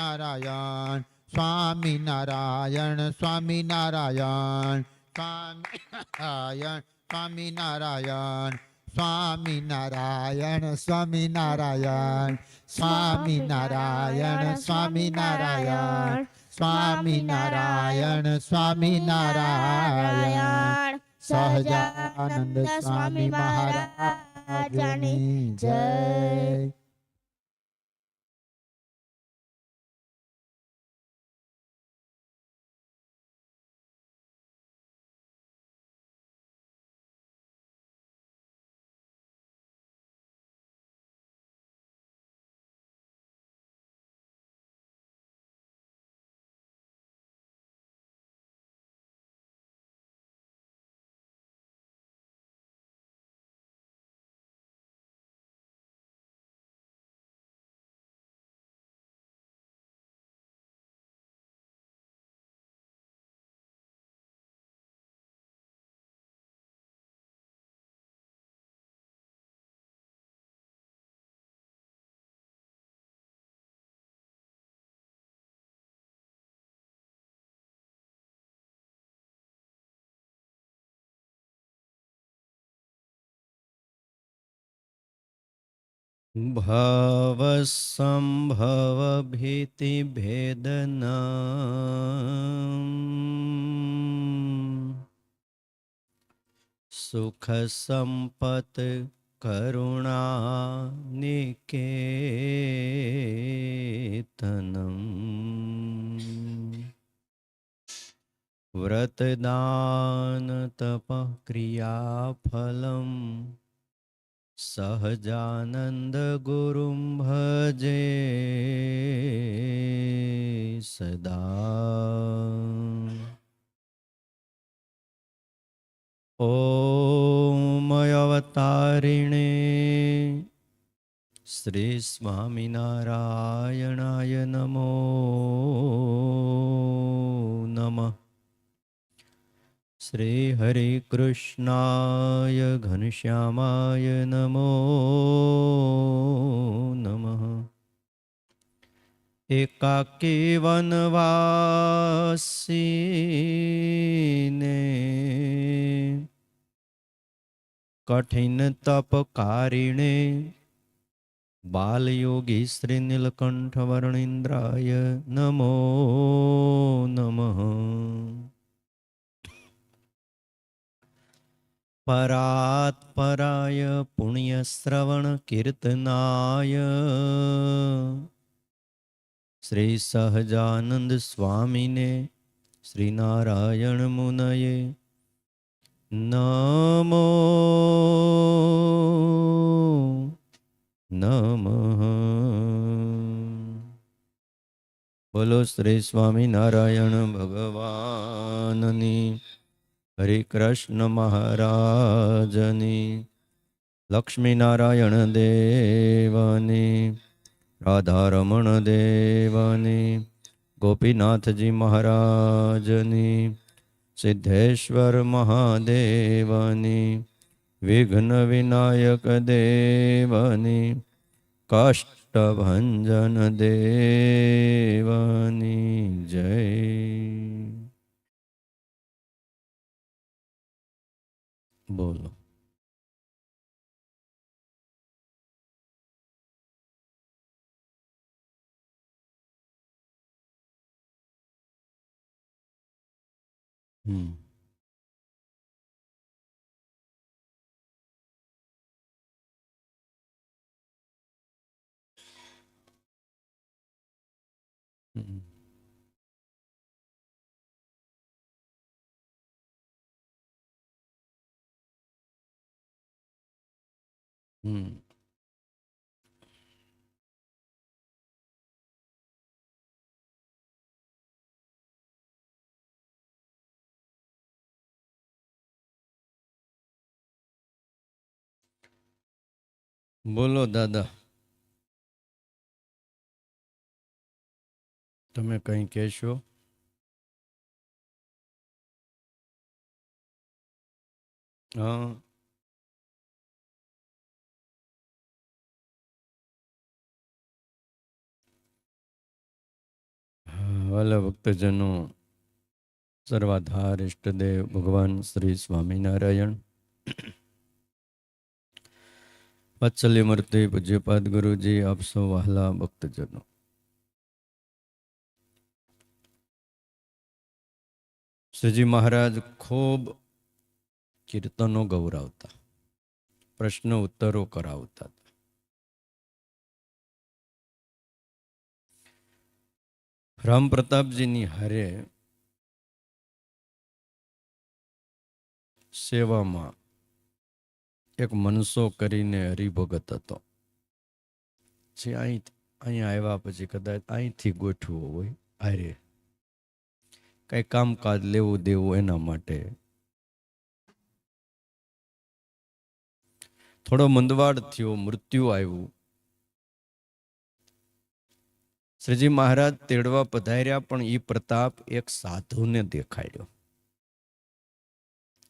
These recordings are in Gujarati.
સ્વામિનારાયણ સ્વામિનારાયણ સ્વામિનારાયણ સ્વામિનારાયણ સ્વામિનારાયણ સ્વામિનારાયણ સ્વામિનારાયણ સ્વામિનારાયણ સ્વામિનારાયણ સ્વામિનારાયણ સ્વામિનારાયણ સહજાનંદ સ્વામી મહારાજની જય भवसम्भवभीतिभेदना सुखसम्पत् करुणा निकेतनम् व्रतदानतपः क्रियाफलम् सहजानन्द गुरुं भजे सदा ॐमयवतारिणे श्रीस्वामिनारायणाय नमो नमः શ્રી હરે કૃષ્ણાય ઘનશ્યામાય નમો નમઃ એકાકી વનવાસીને કઠિન તપકારિણે બાલયોગી શ્રી નીલકંઠ વર્ણિન્દ્રાય નમો પરાત્પરાય પુણ્યશ્રવણ કીર્તનાય શ્રી સહજાનંદ સ્વામીને શ્રી નારાયણ મુનયે નમો નમઃ બોલો શ્રી સ્વામિનારાયણ ભગવાનની હરે કૃષ્ણ મહારાજની, લક્ષ્મીનારાયણ દેવની, રાધારમણ દેવની, ગોપીનાથજી મહારાજની, સિદ્ધેશ્વર મહાદેવની, વિઘ્ન વિનાયક દેવની, કષ્ટભંજન દેવની. જય bowl. Hmm. હમ બોલો દાદા તમે કંઈ કહેશો હા વાલા ભક્તજનો સર્વાધાર ઇષ્ટદેવ ભગવાન શ્રી સ્વામિનારાયણ. વાત્સલ્ય પૂજ્યપાદ ગુરુજી, આપ સૌ વહાલા ભક્તજનો. શ્રીજી મહારાજ ખૂબ કીર્તનો ગૌરાવતા, પ્રશ્ન ઉત્તરો કરાવતા રામ પ્રતાપજીની હારે સેવામાં એક મનસો કરીને હરિભગત હતો. જે અહીં અહીંયા આવ્યા પછી કદાચ અહીંથી ગોઠવું હોય, હારે કંઈ કામકાજ લેવું દેવું એના માટે. થોડો મંદવાડ થયો, મૃત્યુ આવ્યું. શ્રીજી મહારાજ તેડવા પધાર્યા, પણ એ પ્રતાપ એક સાધુને દેખાડ્યો.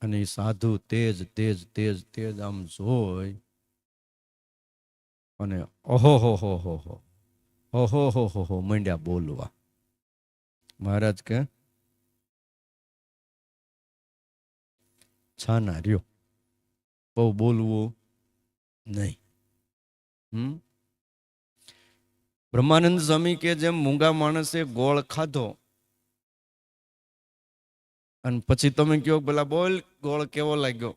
અને એ સાધુ તેજ તેજ તેજ તેજ આમ જોઈ અને ઓહો, હો હો હો હો ઓહો હો હો હો, મંડ્યા બોલવા. મહારાજ કે, છાના રહ્યો. બહુ બોલવું નહીં. હમ? બ્રહ્માનંદ સ્વામી કે જેમ મૂંગા માણસે ગોળ ખાધો, અને પછી તમે કયો પેલા બોલ ગોળ કેવો લાગ્યો?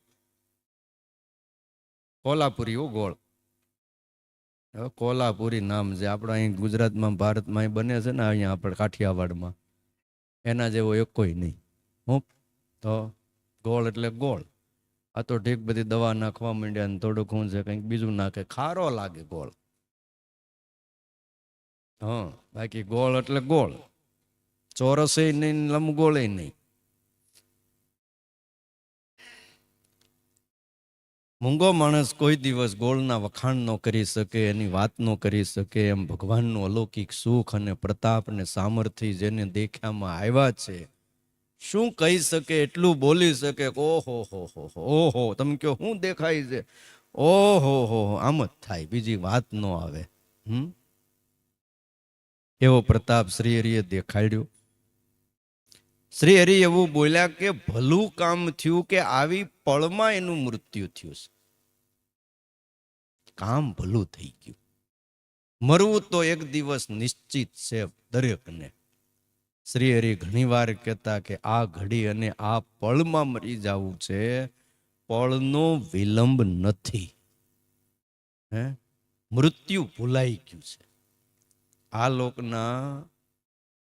કોલ્હાપુરી હો ગોળ. કોલ્હાપુરી નામ છે આપણે અહીં ગુજરાતમાં, ભારતમાં બને છે ને અહીંયા આપણે કાઠિયાવાડમાં. એના જેવો એક કોઈ નહીં. હું તો ગોળ એટલે ગોળ. આ તો ઠીક બધી દવા નાખવા માંડ્યા ને થોડુંક હું છે કંઈક બીજું નાખે, ખારો લાગે ગોળ. હા, બાકી ગોળ એટલે ગોળ. ચોરસે નહીં લંબગોળે નહીં. મૂંગો માણસ કોઈ દિવસ ગોળના વખાણ ન કરી શકે, એની વાત ન કરી શકે, એમ ભગવાનનું અલૌકિક સુખ અને પ્રતાપ અને સામર્થ્ય જેને દેખ્યામાં આવ્યા છે, શું કહી શકે, એટલું બોલી શકે, ઓહો, હો હો ઓહો, તમે કહો શું દેખાય છે? ઓહો હો, આમ જ થાય, બીજી વાત ન આવે. હમ? એવો પ્રતાપ શ્રી હરિએ દેખાડ્યો. શ્રી હરિ એવું બોલ્યા કે, ભલું કામ થયું કે આવી પળમાં એનું મૃત્યુ થયું છે. કામ ભલું થઈ ગયું. મરવું તો એક દિવસ નિશ્ચિત છે દરેકને. શ્રી હરિ ઘણીવાર કહેતા કે, આ ઘડી અને આ પળમાં મરી જવું છે. પળનો વિલંબ નથી. હે? મૃત્યુ ભૂલાઈ ગયું છે. આ લોકના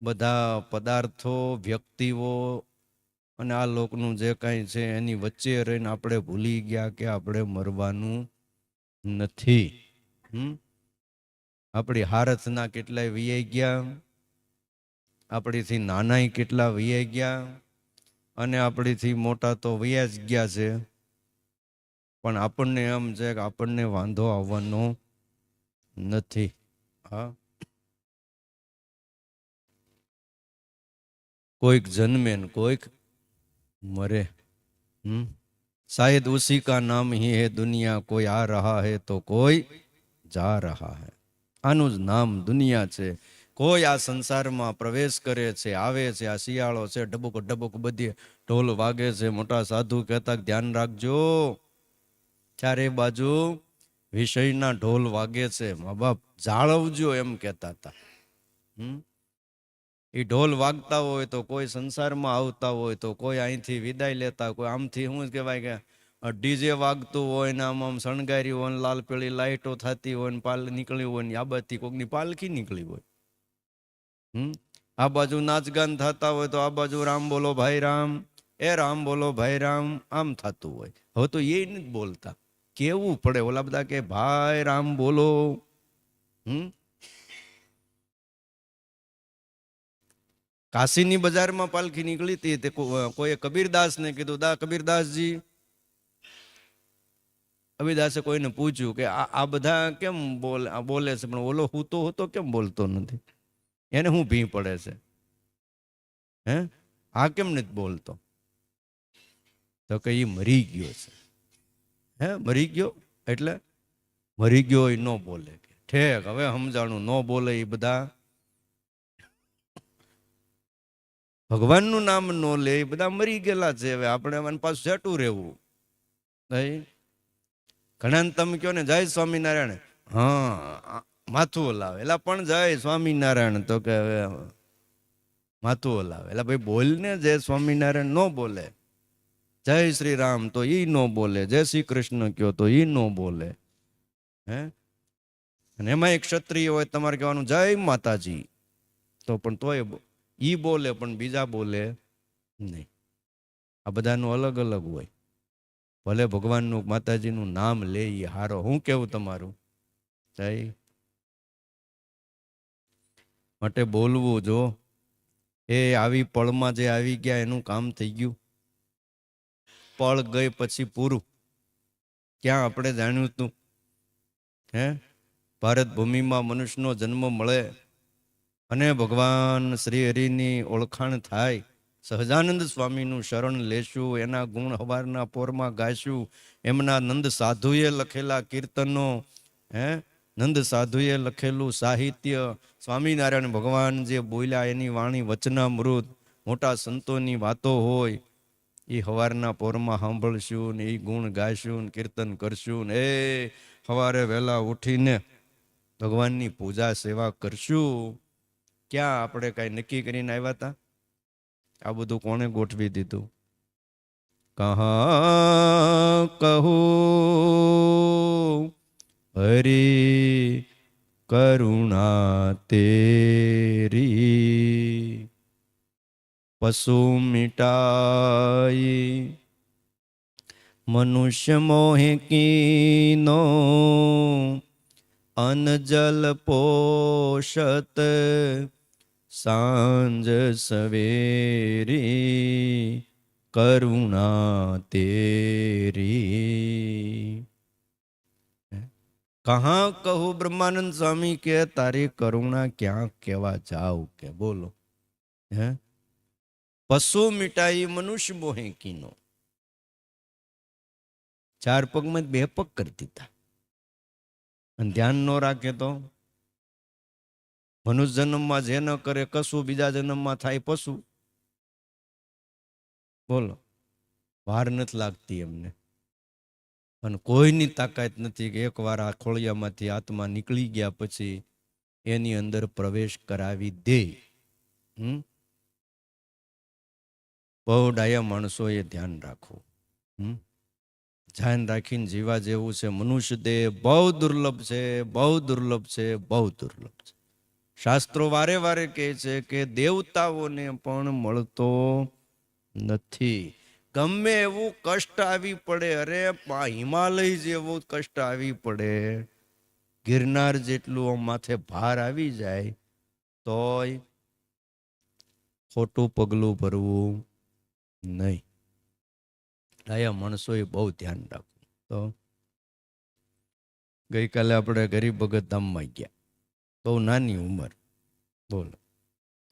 બધા પદાર્થો, વ્યક્તિઓ અને આ લોકનું જે કાંઈ છે એની વચ્ચે રહીને આપણે ભૂલી ગયા કે આપણે મરવાનું નથી. આપણી હારથના કેટલાય વિયાઈ ગયા, આપણીથી નાનાય કેટલા વિયાઈ ગયા અને આપણીથી મોટા તો વયા જ ગયા છે. પણ આપણને એમ છે કે આપણને વાંધો આવવાનો નથી. હા. કોઈક જન્મે ને કોઈક મરે. હમ? શાયદ ઉસી કા નામ હી હે દુનિયા, કોઈ આ રહા હે તો કોઈ જા રહા હે. આનું જ નામ દુનિયા છે. કોઈ આ સંસારમાં પ્રવેશ કરે છે, આવે છે, આ શિયાળો છે, ડબુક ડબુક બધી ઢોલ વાગે છે. મોટા સાધુ કહેતા ધ્યાન રાખજો. ચારે બાજુ વિષયના ઢોલ વાગે છે. મા બાપ જાળવજો એમ કેતા હતા. હમ? એ ઢોલ વાગતા હોય તો કોઈ સંસારમાં આવતા હોય તો કોઈ અહીંથી વિદાય લેતા કોઈ આમથી શું કહેવાય કે ડીજે વાગતું હોય ને આમ આમ શણગારી હોય ને લાલ પીળી લાઈટો થતી હોય ને પાલ નીકળી હોય ને આ બાજુથી કોકની પાલખી નીકળી હોય. હમ? આ બાજુ નાચગાન થતા હોય તો આ બાજુ રામ બોલો ભાઈ રામ, એ રામ બોલો ભાઈ રામ, આમ થતું હોય. હવે તો એ નથી બોલતા. કેવું પડે ઓલા બધા કે ભાઈ રામ બોલો. હમ? કાશીની બજારમાં પાલખી નીકળી હતી તે કોઈએ કબીરદાસને કીધું, દા, કબીરદાસજી. કબીરદાસે કોઈને પૂછ્યું કે, આ બધા કેમ બોલે બોલે છે? પણ ઓલો હું તો હતો, કેમ બોલતો નથી? એને હું ભી પડે છે? હે? આ કેમ નથી બોલતો? તો કે એ મરી ગયો છે. હે, મરી ગયો? એટલે મરી ગયો એ ન બોલે ઠેક, હવે સમજાણું, ન બોલે એ બધા. ભગવાનનું નામ ન લે, એ બધા મરી ગયેલા છે. હવે આપણે એમાં પાછું સેટું રહેવું. ઘણા તમે કહો ને, જય સ્વામિનારાયણ. હા માથું ઓલાવે એલા, પણ જય સ્વામિનારાયણ. તો કે હવે માથું ઓલાવે એટલે ભાઈ બોલને જય સ્વામિનારાયણ ન બોલે. જય શ્રી રામ તો ઈ ન બોલે. જય શ્રી કૃષ્ણ કયો, તો ઈ ન બોલે. હે? અને એમાં એક ક્ષત્રિય હોય, તમારે કહેવાનું, જય માતાજી. તો પણ તોય ઈ બોલે, પણ બીજા બોલે નહીં. આ બધાનું અલગ અલગ હોય. ભલે ભગવાનનું માતાજીનું નામ લે એ હારો. હું કેવું તમારું? જય માટે બોલવું જો. એ આવી પળમાં જે આવી ગયા, એનું કામ થઈ ગયું. પળ ગઈ પછી પૂરું. ક્યાં આપણે જાણ્યું હતું હે? ભારત ભૂમિમાં મનુષ્યનો જન્મ મળે અને ભગવાન શ્રી હરિની ઓળખાણ થાય, સહજાનંદ સ્વામીનું શરણ લેશું, એના ગુણ હવારના પોરમાં ગાશું એમના નંદ સાધુએ લખેલા કીર્તનો, હે? નંદ સાધુએ લખેલું સાહિત્ય, સ્વામિનારાયણ ભગવાન જે બોલ્યા, એની વાણી વચનામૃત, મોટા સંતોની વાતો હોય, એ હવારના પોરમાં સાંભળશું ને એ ગુણ ગાશું ને કીર્તન કરશું ને, એ સવારે વહેલા ઉઠીને ભગવાનની પૂજા સેવા કરશું. ક્યાં આપણે કાંઈ નક્કી કરીને આવ્યા હતા આ બધું કોણે ગોઠવી દીધું? કહા, કહું, હરી કરુણા તેરી. પશુ મિટાઈ, મનુષ્ય મોહે કીનો, અન પોષત સાંજ સવેરી કરુણા તેરી. કહા કહો બ્રહ્માનંદ સ્વામી કે તારી કરુણા ક્યાં કેવા જાવ કે બોલો. હે? પશુ મિટાઈ મનુષ્ય મોહે કીનો. ચાર પગમાં બે પગ કરી દીધા. અને ધ્યાન ન રાખે તો? મનુષ્ય જન્મમાં જે ન કરે, કશું બીજા જન્મમાં થાય પશુ? બોલો. વાર નથી લાગતી એમને. અને કોઈની તાકાત નથી કે એકવાર આ ખોળિયામાંથી આત્મા નીકળી ગયા પછી એની અંદર પ્રવેશ કરાવી દે. હમ? બહુ ડાયા માણસોએ ધ્યાન રાખવું. હમ? ધ્યાન રાખીને જીવા જેવું છે. મનુષ્ય દેહ બહુ દુર્લભ છે, બહુ દુર્લભ છે, બહુ દુર્લભ છે. શાસ્ત્રો વારે વારે કહે છે કે દેવતાઓને પણ મળતો નથી. ગમે એવું કષ્ટ આવી પડે, અરે હિમાલય જેવું કષ્ટ આવી પડે, ગિરનાર જેટલું માથે ભાર આવી જાય, તોય ખોટું પગલું ભરવું નહીં. આયા માણસોએ બહુ ધ્યાન રાખવું. તો ગઈકાલે આપણે ગરીબ ભગત ધામમાં ગયા. બહુ નાની ઉંમર. બોલો.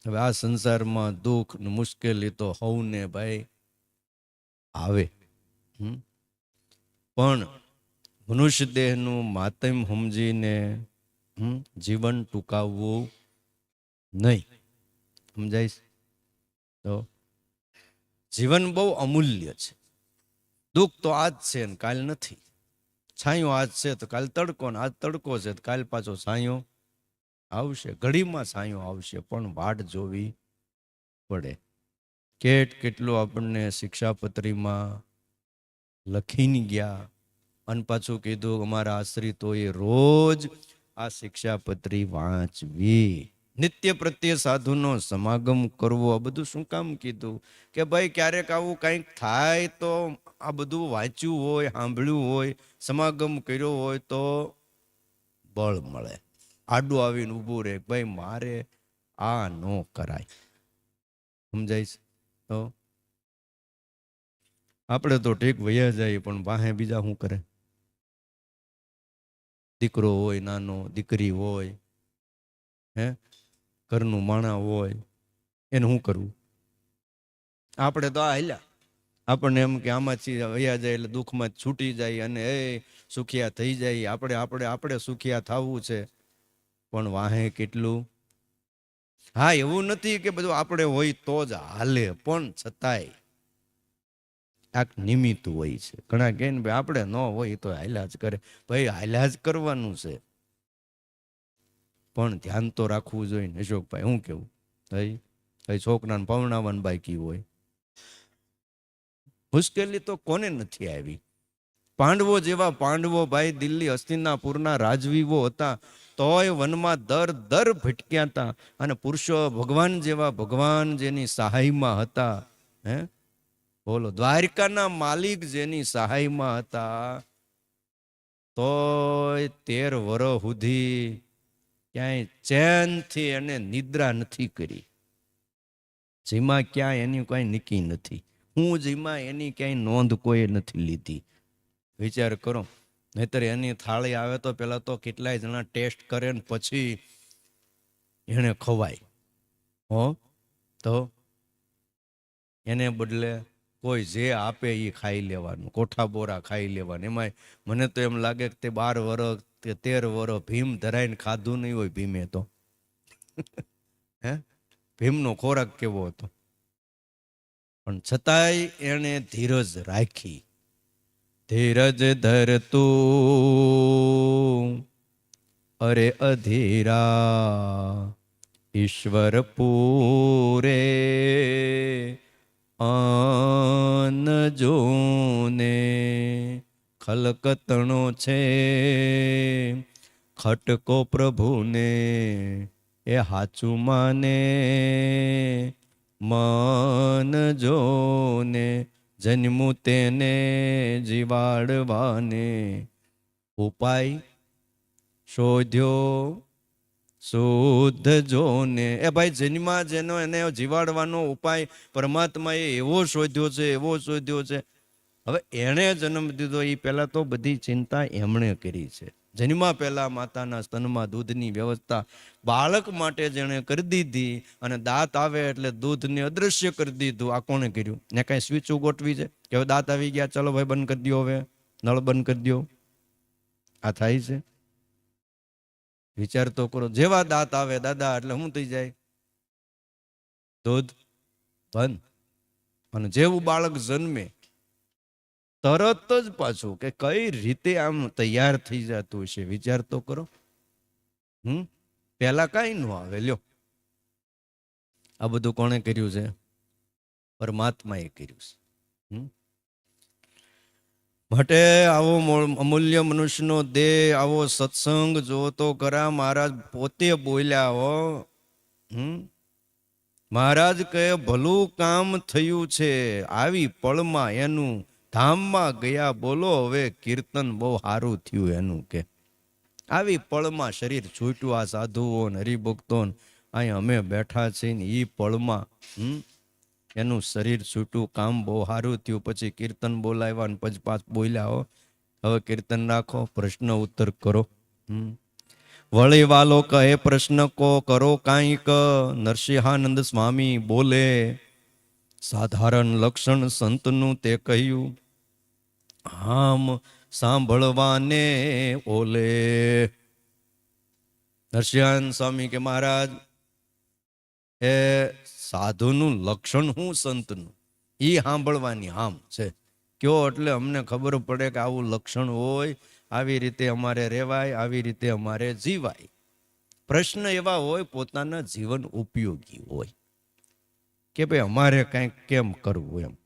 હવે આ સંસારમાં દુઃખ ને મુશ્કેલી તો હવને ભાઈ આવે? પણ મનુષ્ય દેહનું માતમ સમજીને જીવન ટૂંકાવવું નહીં. સમજાય તો જીવન બહુ અમૂલ્ય છે. દુઃખ તો આજ છે ને કાલ નથી. છાંયો આજ છે તો કાલ તડકો ને આજ તડકો છે તો કાલ પાછો છાંયો આવશે. ઘડીમાં સાંયો આવશે, પણ વાટ જોવી પડે. કેટ કેટલું આપણને શિક્ષાપત્રીમાં લખીને ગયા અને પાછું કીધું, અમારા આશ્રિતોએ રોજ આ શિક્ષાપત્રી વાંચવી. નિત્ય પ્રત્યે સાધુનો સમાગમ કરવો, આ બધું શું કામ કીધું? કે ભાઈ, ક્યારેક આવું કંઈક થાય તો આ બધું વાંચ્યું હોય, સાંભળ્યું હોય, સમાગમ કર્યો હોય તો બળ મળે. આડું આવીને ઊભું રહે, ભાઈ મારે આ ન કરાય. સમજાય છે? તો આપણે તો ઠીક વયા જાય, પણ વાહે બીજા શું કરે? દીકરો હોય, નાનો, દીકરી હોય, હે? ઘરનું માણા હોય, એને શું કરવું? આપણે તો આ હાલ્યા. આપણને એમ કે આમાંથી વયા જાય એટલે દુઃખમાં છૂટી જાય અને એ સુખિયા થઈ જાય. આપણે આપણે આપણે સુખિયા થવું છે. પણ વાહે કેટલું? હા, એવું નથી કે બધું આપણે હોય તો જ હાલે, પણ છતાંય આક નિમિત્ત હોય છે. ઘણા કહે આપણે ન હોય તો હાલ્યા જ કરે. ભાઈ, હાલ્યા જ કરવાનું છે. પણ ધ્યાન તો રાખવું જોઈએ ને, અશોકભાઈ, હું કેવું? ભાઈ ભાઈ, છોકરાને પવનાવન બાકી હોય. મુશ્કેલી તો કોને નથી આવી? પાંડવો જેવા પાંડવો, ભાઈ, દિલ્હી હસ્તિનાપુરના રાજવીવો હતા. તોય વનમાં દર દર ભટક્યા હતા અને પુરુષો ભગવાન જેવા ભગવાન જેની સહાયમાં હતા, હે? બોલો, દ્વારકાના માલિક જેની સહાયમાં હતા. તોય તેર વરસ સુધી ક્યાંય ચેનથી એને નિદ્રા નથી કરી. જેમાં ક્યાંય એની કઈ નીકી નથી. હું જેમાં એની ક્યાંય નોંધ કોઈ નથી લીધી. વિચાર કરો. નહીતર એની થાળી આવે તો પેલા તો કેટલાય જણા ટેસ્ટ કરે ને પછી એને ખવાય. હો? તો એને બદલે કોઈ જે આપે એ ખાઈ લેવાનું, કોઠા બોરા ખાઈ લેવાનું. એમાંય મને તો એમ લાગે કે તે બાર વર્ષ કે તેર વર્ષ ભીમ ધરાઈને ખાધું નહીં હોય ભીમે તો. હે? ભીમનો ખોરાક કેવો હતો? પણ છતાંય એણે ધીરજ રાખી. ધીરજ ધરતું અરે અધીરા, ઈશ્વર પૂરે આન જોને ખલકતણો છે. ખટકો પ્રભુને એ હાચું માને, મન જોને જન્મું તેને જીવાડવાને. ઉપાય શોધ્યો શુદ્ધ જોને એ ભાઈ, જન્મા જેનો એને જીવાડવાનો ઉપાય પરમાત્માએ એવો શોધ્યો છે, એવો શોધ્યો છે. હવે એણે જન્મ દીધો એ પહેલાં તો બધી ચિંતા એમણે કરી છે. જન્મા પહેલાં માતાના સ્તનમાં દૂધની વ્યવસ્થા બાળક માટે જેણે કરી દીધી અને દાંત આવે એટલે દૂધને અદૃશ્ય કરી દીધું. આ કોણે કર્યું? ને કાંઈ સ્વિચ ગોઠવી છે? કે હવે દાંત આવી ગયા, ચલો ભાઈ બંધ કરી દો હવે. નળ બંધ કરી દો આ થાય છે? વિચાર તો કરો, જેવા દાંત આવે દાદા, એટલે શું થઈ જાય? દૂધ બંધ. અને જેવું બાળક જન્મે તરત જ પાછું કે કઈ રીતે આમ તૈયાર થઈ જતું હશે, વિચાર તો કરો. હમ? પેલા કઈ ન આવે, લ્યો. આ બધું કોણે કર્યું છે? પરમાત્માએ કર્યું છે. હમ? માટે આવો અમૂલ્ય મનુષ્યનો દેહ, આવો સત્સંગ જોતો ખરા મહારાજ પોતે બોલ્યા હો. હમ? મહારાજ કહે, ભલું કામ થયું છે, આવી પળમાં એનું ધામમાં ગયા, બોલો, હવે કીર્તન બહુ સારું થયું એનું કે. આવી પળમાં શરીર છૂટ્યું આ સાધુઓ ને હરિભક્તો ને, અહીં અમે બેઠા છીએ ને એ પળમાં, હમ? એનું શરીર છૂટું કામ બહુ સારું થયું, પછી કીર્તન બોલાવ્યા ને પછી પાછ બોલ્યા, હો. હવે કીર્તન રાખો, પ્રશ્ન ઉત્તર કરો, હમ? વળી વાલો કહે પ્રશ્ન કો, કરો કાંઈક. નરસિંહાનંદ સ્વામી બોલે સાધારણ લક્ષણ સંતનું તે કહ્યું, આમ સાંભળવાને ઓલે. નરસિંહાનંદ સ્વામી કે, મહારાજ, એ સાધુનું લક્ષણ હું સંતનું? એ સાંભળવાની આમ છે. કયો એટલે અમને ખબર પડે કે આવું લક્ષણ હોય, આવી રીતે અમારે રહેવાય, આવી રીતે અમારે જીવાય. પ્રશ્ન એવા હોય, પોતાના જીવન ઉપયોગી હોય. કે ભાઈ અમારે કંઈક કેમ કરવું એમ?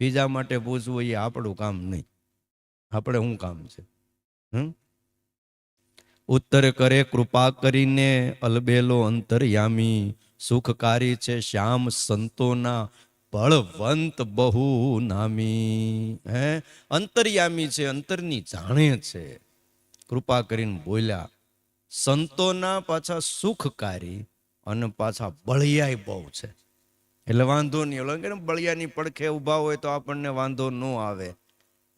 બીજા માટે પૂછવું એ આપણું કામ નહીં. આપણે શું કામ છે? હમ? ઉત્તર કરે, કૃપા કરીને અલબેલો અંતરયામી, સુખકારી છે શ્યામ સંતોના બળવંત બહુ નામી. હે? અંતર્યામી છે, અંતરની જાણે છે. કૃપા કરીને બોલ્યા, સંતોના પાછા સુખકારી અને પાછા બળિયાય બહુ છે. એટલે વાંધો નહીં. ઓલો કે બળિયાની પડખે ઊભા હોય તો આપણને વાંધો ન આવે.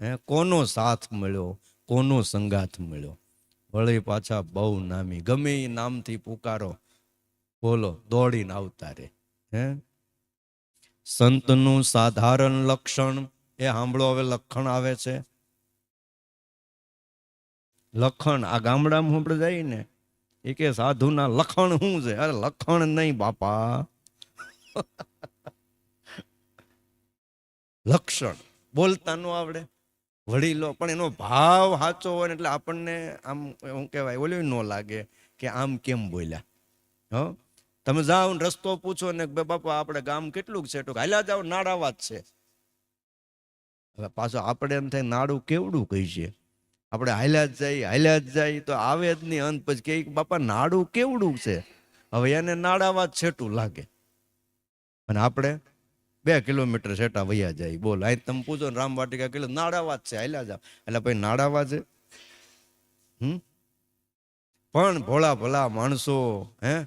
હે, કોનો સાથ મળ્યો? કોનો સંગાથ મળ્યો? વળી પાછા બહુ નામી. ગમે એ નામથી પુકારો. બોલો, દોડીને આવતા રે. હે? સંતનું સાધારણ લક્ષણ એ સાંભળો, હવે લખણ આવે છે. લખણ, આ ગામડામાં આપણે જઈએ ને, એ કે સાધુના લખણ શું છે? અરે લખણ નહીં બાપા. લક્ષણ. બોલતા ન આવડે, વડીલો, પણ એનો ભાવ સાચો હોય એટલે આપણને આમ શું કહેવાય ઓલું ન લાગે કે આમ કેમ બોલ્યા. હો? તમે જાઓ રસ્તો પૂછો ને ભાઈ બાપા, આપણે ગામ કેટલું છે? તો હાલ્યા જાઓ નાડાવા જ છે. હવે પાછો આપણે એમ થાય, નાડું કેવડું કહી છે આપણે હાલ્યા જ જાય, હાલ્યા જ જાય, તો આવે જ નહીં. અંત પછી કે, બાપા, નાડું કેવડું છે? હવે એને નાડાવા જ છેટું લાગે. અને આપણે બે કિલોમીટર સેટા વૈયા જાય. બોલ અહીં તમે પૂછો ને રામ વાટિકા કિલો નાડાવા છે, હાલ્યા જાવ એટલે પછી નાડાવા છે. પણ ભોળા ભલા માણસો, હે?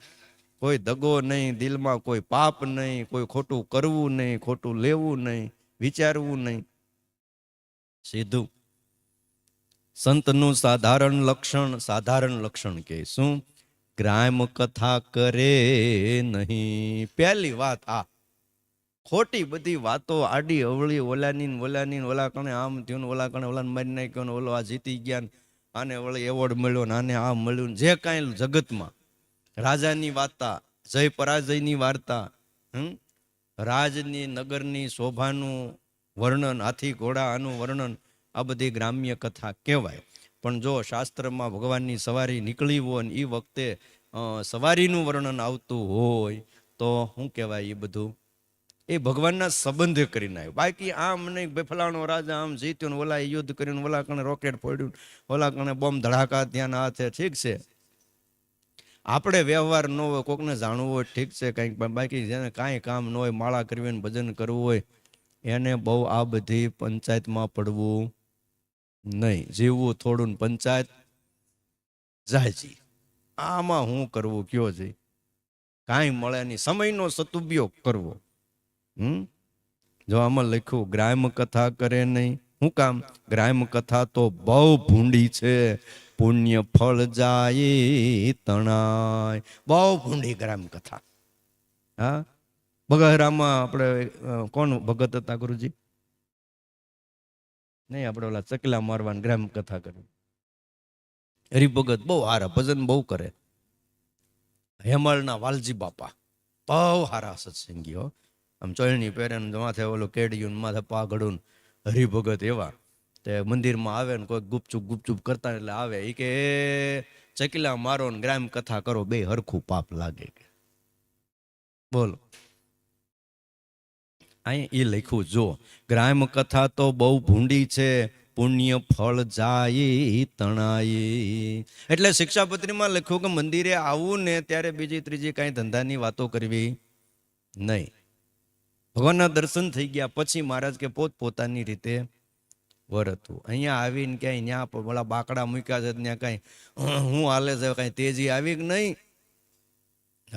કોઈ દગો નહીં, દિલમાં કોઈ પાપ નહીં, કોઈ ખોટું કરવું નહીં, ખોટું લેવું નહીં, વિચારવું નહીં. સીધું. સંતનું સાધારણ લક્ષણ સાધારણ લક્ષણ કે શું? ગ્રામ કથા કરે નહીં. પહેલી વાત આ. ખોટી બધી વાતો, આડી, અવળી ઓલાની ઓલાની ઓલા કણે આમ થયું ઓલા કણે ઓલાને મારી નાખ્યો ને ઓલો આ જીતી ગયા આને વળી એવોર્ડ મળ્યો ને આને આ મળ્યું જે કાંઈ જગતમાં. રાજાની વાર્તા, જય પરાજયની વાર્તા, હમ? રાજની, નગરની શોભાનું વર્ણન, હાથી, ઘોડા, આનું વર્ણન, આ બધી ગ્રામ્ય કથા કહેવાય. પણ જો શાસ્ત્રમાં ભગવાનની સવારી નીકળી હોય ને એ વખતે સવારીનું વર્ણન આવતું હોય તો શું કહેવાય એ બધું? એ ભગવાનના સંબંધે કરીને આવ્યો. બાકી આમ નહીં ભાઈ ફલાણો રાજા આમ જીત્યો ને ઓલા યુદ્ધ કર્યું ઓલા કણે રોકેટ ફોડ્યું ઓલા કણે બોમ્બ ધડાકા ત્યાં હાથે ઠીક છે. આપણે વ્યવહાર ન હોય, કોકને જાણવું હોય, ઠીક છે કંઈક, પણ બાકી જેને કાંઈ કામ ન હોય, માળા કરવી હોય ભજન કરવું હોય, એને બહુ આ બધી પંચાયતમાં પડવું નહીં. જીવવું થોડું પંચાયત જાયજી આમાં હું કરવું, કયો છે? કાંઈ મળે નહીં. સમયનો સદુપયોગ કરવો. હમ? જો આમાં લખ્યું, ગ્રામ કથા કરે નહીં. શું કામ? ગ્રામ કથા તો બહુ ભૂંડી છે. પુણ્ય ફળ જાય, તણાય. બહુ ભૂંડી ગ્રામ કથા. હા? બગહરામાં આપણે કોણ ભગત હતા ગુરુજી? નહીં, આપણે ઓલા ચકલા મારવાની ગ્રામ કથા કરી. હરિભગત બહુ હારા, ભજન બહુ કરે. હેમાળના વાલજી બાપા. બહુ હારા સત્સંગી હો. આમ ચોલની પહેરે માથે ઓલું કેડિયું માથે પાઘડું હરિભગત એવા. તે મંદિરમાં આવે ને કોઈ ગુપચુપ ગુપચુપ કરતા એટલે આવે. એ કે ચકીલા મારો ને ગ્રામ કથા કરો, બે હરખું પાપ લાગે બોલો. અહીં એ લખ્યું, જો, ગ્રામ કથા તો બહુ ભૂંડી છે, પુણ્ય ફળ જાય તણાય. એટલે શિક્ષાપત્રીમાં લખ્યું કે મંદિરે આવું ને ત્યારે બીજી ત્રીજી કાંઈ ધંધાની વાતો કરવી નહીં. ભગવાનના દર્શન થઈ ગયા પછી મહારાજ કે પોત પોતાની રીતે વરતું અહીંયા આવીને ક્યાંય ત્યાં ઓલા બાકડા મૂક્યા છે, ત્યાં કાંઈ હું હાલે છે, કાંઈ તેજી આવી કે નહીં?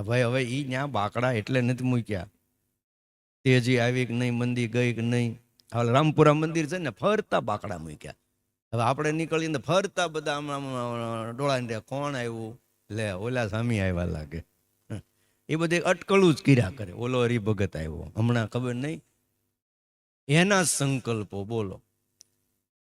ભાઈ, હવે ઈ ત્યાં બાકડા એટલે નથી મૂક્યા. તેજી આવી કે નહીં મંદિર ગઈ કે નહીં? હાલ રામપુરા મંદિર છે ને, ફરતા બાકડા મૂક્યા. હવે આપણે નીકળીને ફરતા બધા આમ ડોળાને કોણ આવ્યું? લે, ઓલા સામી આવ્યા લાગે. એ બધે અટકળું જ કર્યા કરે. ઓલો હરિભગત આવ્યો. હમણાં ખબર નહીં? એના સંકલ્પો બોલો.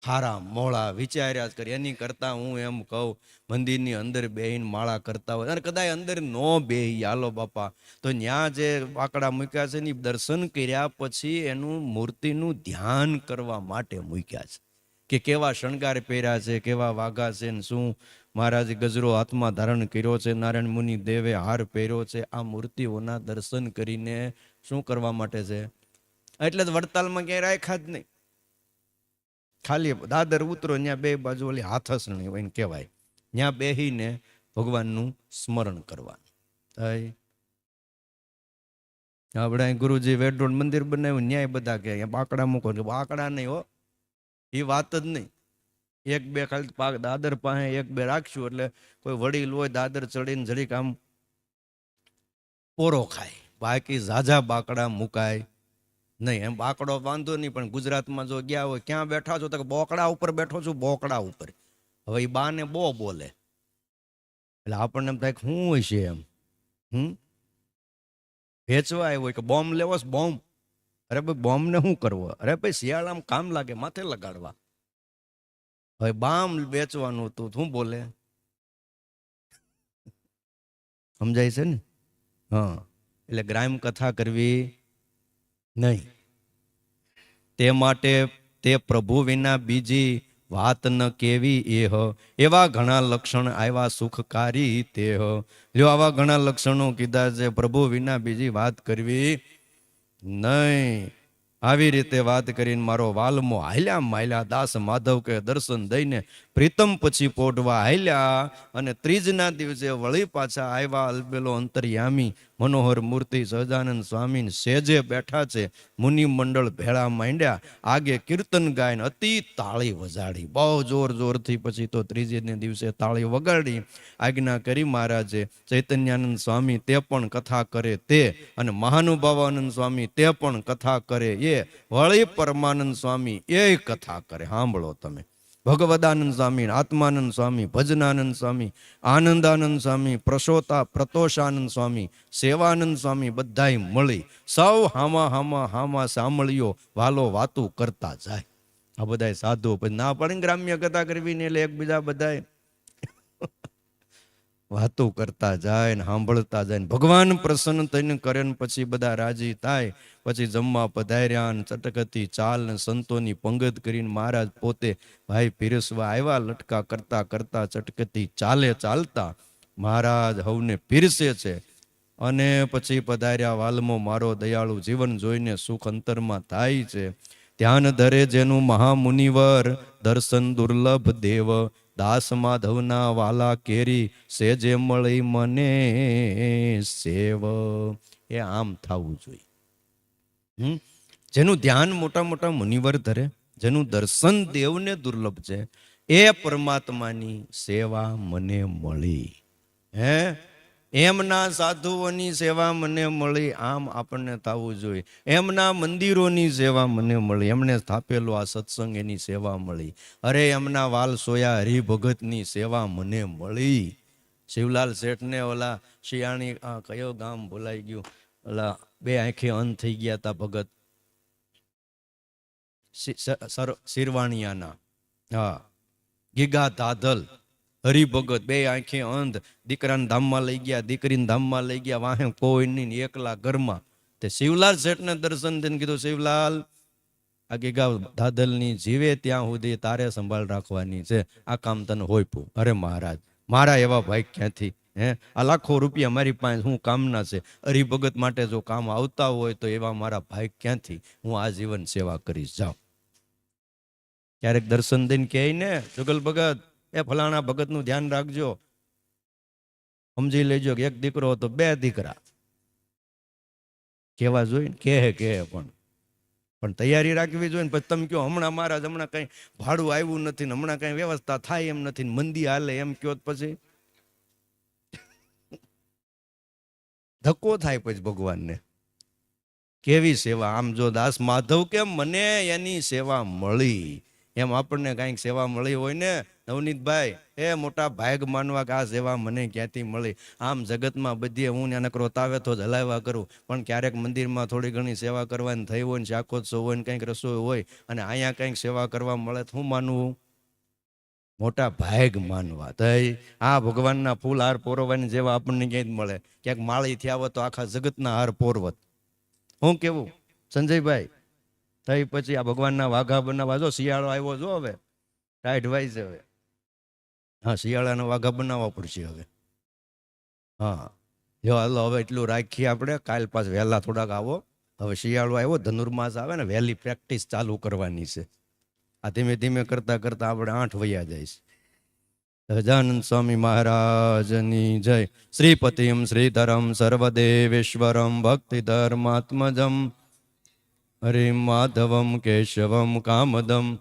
હારા મોળા વિચાર્યા જ કરી. એની કરતા હું એમ કહું, મંદિરની અંદર બેહીને માળા કરતા હોય. અને કદાચ અંદર ન બેહી. હાલો બાપા. તો ત્યાં જે આંકડા મૂક્યા છે ને દર્શન કર્યા પછી એનું મૂર્તિનું ધ્યાન કરવા માટે મૂક્યા છે. કે કેવા શણગાર પહેર્યા છે, કેવા વાઘા છે ને, શું મહારાજે ગજરો હાથમાં ધારણ કર્યો છે. નારાયણ મુનિ દેવે હાર પહેર્યો છે. આ મૂર્તિઓના દર્શન કરીને શું કરવા માટે છે? એટલે જ વડતાલમાં ક્યાંય રાખ્યા જ નહીં. ખાલી દાદર ઉતરો ત્યાં બે બાજુ ઓલી હાથસણી હોય ને કહેવાય. ત્યાં બેહીને ભગવાનનું સ્મરણ કરવાનું. થાય આપણે ગુરુજી વેડરોડ મંદિર બનાવ્યું, ન્યાય બધા કે બાકડા મૂકો. બાકડા નહીં હો. એ વાત જ નહીં. એક બે ખાલી પાક દાદર પાસે એક બે રાખશું એટલે કોઈ વડીલ હોય દાદર ચડીને જરીક આમ પોરો ખાય. બાકી ઝાઝા બાકડા મુકાય નહીં. એમ બાકડો વાંધો નહીં, પણ ગુજરાતમાં જો ગયા હોય, ક્યાં બેઠા છો તો બોકડા ઉપર બેઠો છું, બોકડા ઉપર. હવે એ બાને બહુ બોલે. એટલે આપણને એમ થાય શું હોય છે એમ. હમ? વેચવા આવ્યો હોય કે બોમ્બ લેવો બોમ્બ. અરે ભાઈ બોમ્બ ને શું કરવો? અરે ભાઈ, શિયાળામાં કામ લાગે, માથે લગાડવા. હવે બામ વેચવાનું હતું શું બોલે? સમજાય છે ને? હા. એટલે ગ્રામ કથા કરવી નહીં. તે માટે તે પ્રભુ વિના બીજી વાત ન કેવી એ હ. એવા ઘણા લક્ષણ આવ્યા સુખકારી તે હ. જો આવા ઘણા લક્ષણો કીધા છે. પ્રભુ વિના બીજી વાત કરવી નહીં. આવી રીતે વાત કરીને મારો વાલમો હાલ્યા માલ્યા દાસ માધવ કે દર્શન દઈને પ્રીતમ પછી પોઢવા હાલ્યા અને ત્રીજના દિવસે વળી પાછા આવ્યા અલબેલો અંતર્યામી મનોહર મૂર્તિ સહજાનંદ સ્વામી સેજે બેઠા છે. મુનિ મંડળ ભેળા માંડ્યા. આગે કીર્તન ગાયન અતિ તાળી વજાડી. બહુ જોર જોરથી પછી તો ત્રીજે દિવસે તાળી વગાડી. આજ્ઞા કરી મહારાજે, ચૈતન્યાનંદ સ્વામી, તે પણ કથા કરે તે અને મહાનુભાવાનંદ સ્વામી, તે પણ કથા કરે એ. વળી પરમાનંદ સ્વામી એ કથા કરે. સાંભળો તમે. ભગવદાનંદ સ્વામી, આત્માનંદ સ્વામી, ભજનાનંદ સ્વામી, આનંદાનંદ સ્વામી, પ્રસોતા, પ્રતોષાનંદ સ્વામી, સેવાનંદ સ્વામી બધાય મળી સૌ હામા હામા હામા સાંભળ્યો, વાલો વાતું કરતા જાય. આ બધાય સાધુ પછી ના ને ગ્રામ્ય કથા કરવી ને એટલે એકબીજા બધાય વાતો કરતા જાય ને સાંભળતા જાય ને ભગવાન પ્રસન્ન થઈને કરે ને પછી બધા રાજી થાય. પછી જમવા પધાર્યા ને ચટકતી ચાલ ને સંતોની પંગત કરીને મહારાજ પોતે ભાઈ પીરસવા આવ્યા. લટકા કરતા કરતા ચટકતી ચાલે ચાલતા મહારાજ હવને પીરસે છે. અને પછી પધાર્યા, વાલમો મારો દયાળુ, જીવન જોઈને સુખ અંતરમાં થાય છે. ધ્યાન ધરે જેનું મહામુનિવર, દર્શન દુર્લભ દેવ દાસ માધવના વાલા કેરી, સેજે મળી મને સેવ. એ આમ થવું જોઈએ? જેનું ધ્યાન મોટા મોટા મુનિવર ધરે, જેનું દર્શન દેવને દુર્લભ છે, એ પરમાત્માની સેવા મને મળી. હે? એમના સાધુઓની સેવા મને મળી, આમ આપણને થવું જોઈએ. એમના મંદિરોની સેવા મને મળી, એમણે સ્થાપેલો આ સત્સંગ એની સેવા મળી. અરે, એમના વાલ સોયા હરિભગતની સેવા મને મળી. શિવલાલ શેઠને ઓલા શિયાણી કયો ગામ ભૂલાઈ ગયું? ઓલા બે આંખે અંત થઈ ગયા હતા ભગત. શિરવાણિયાના. હા. ગીગા દાદલ હરિભગત બે આંખે અંધ, દીકરાને ધામમાં લઈ ગયા, દીકરીને ધામમાં લઈ ગયા, વાહે કોઈ નહીં એકલા ઘરમાં. તે શિવલાલ શેઠને દર્શન દઈને કીધું, શિવલાલ, આ ગીગા દાદલની જીવે ત્યાં સુધી તારે સંભાળ રાખવાની છે. આ કામ તને હોયપું અરે મહારાજ, મારા એવા ભાઈ ક્યાંથી? હે? આ લાખો રૂપિયા મારી પાસે શું કામના છે? હરિભગત માટે જો કામ આવતા હોય તો એવા મારા ભાઈ ક્યાંથી? હું આ જીવન સેવા કરીશ. જાઉં ક્યારેક દર્શન દઈને કહે ને, જુગલ ભગત એ ફલાણા ભગતનું ધ્યાન રાખજો. સમજી લેજો કે એક દીકરો હતો, બે દીકરા. કેવા જોઈએ કે કહે પણ. પણ તૈયારી રાખવી જોઈએ ને પછી તમે કહો, હમણાં મહારાજ, હમણાં કઈ ભાડું આવ્યું નથી ને હમણાં કઈ વ્યવસ્થા થાય એમ નથી ને મંદી હાલે એમ કહો પછી. ધક્કો થાય પછી ભગવાનને. કેવી સેવા? આમ જો દાસ માધવ કેમ મને એની સેવા મળી? એમ આપણને કાંઈક સેવા મળી હોય ને નવનીતભાઈ, એ મોટા ભાગ માનવા કે આ સેવા મને ક્યાંથી મળી? આમ જગતમાં બધીએ હું ને નકરો તાવે તો જ હલાવ્યા કરું. પણ ક્યારેક મંદિરમાં થોડી ઘણી સેવા કરવાની થઈ હોય ને શાકોત્સવ હોય ને કંઈક રસોઈ હોય અને અહીંયા કંઈક સેવા કરવા મળે તો હું માનવું? મોટા ભાગ માનવા તઈ. આ ભગવાનના ફૂલ હાર પોરવાની જેવા આપણને ક્યાંય મળે. ક્યાંક માળી થયા હોય તો આખા જગતના હાર પોરવત. હું કેવું? સંજયભાઈ, તઈ પછી આ ભગવાનના વાઘા બનાવવા જો શિયાળો આવ્યો જો હવે. ટાઈટ વાઈઝ હવે. હા, શિયાળાના વાઘા બનાવવા પડશે હવે. હા, જો હાલો, હવે એટલું રાખીએ આપણે. કાલ પાછ વહેલા થોડાક આવો. હવે શિયાળો આવ્યો, ધનુર્માસ આવે ને, વહેલી પ્રેક્ટિસ ચાલુ કરવાની છે. આ ધીમે ધીમે કરતા કરતા આપણે આઠ વયા જઈશ ગજાનંદ સ્વામી મહારાજની જય. શ્રીપતિમ શ્રીધરમ સર્વદેવેશ્વરમ ભક્તિ ધર્માત્મજમ. હરિ માધવમ કેશવમ કામદમ.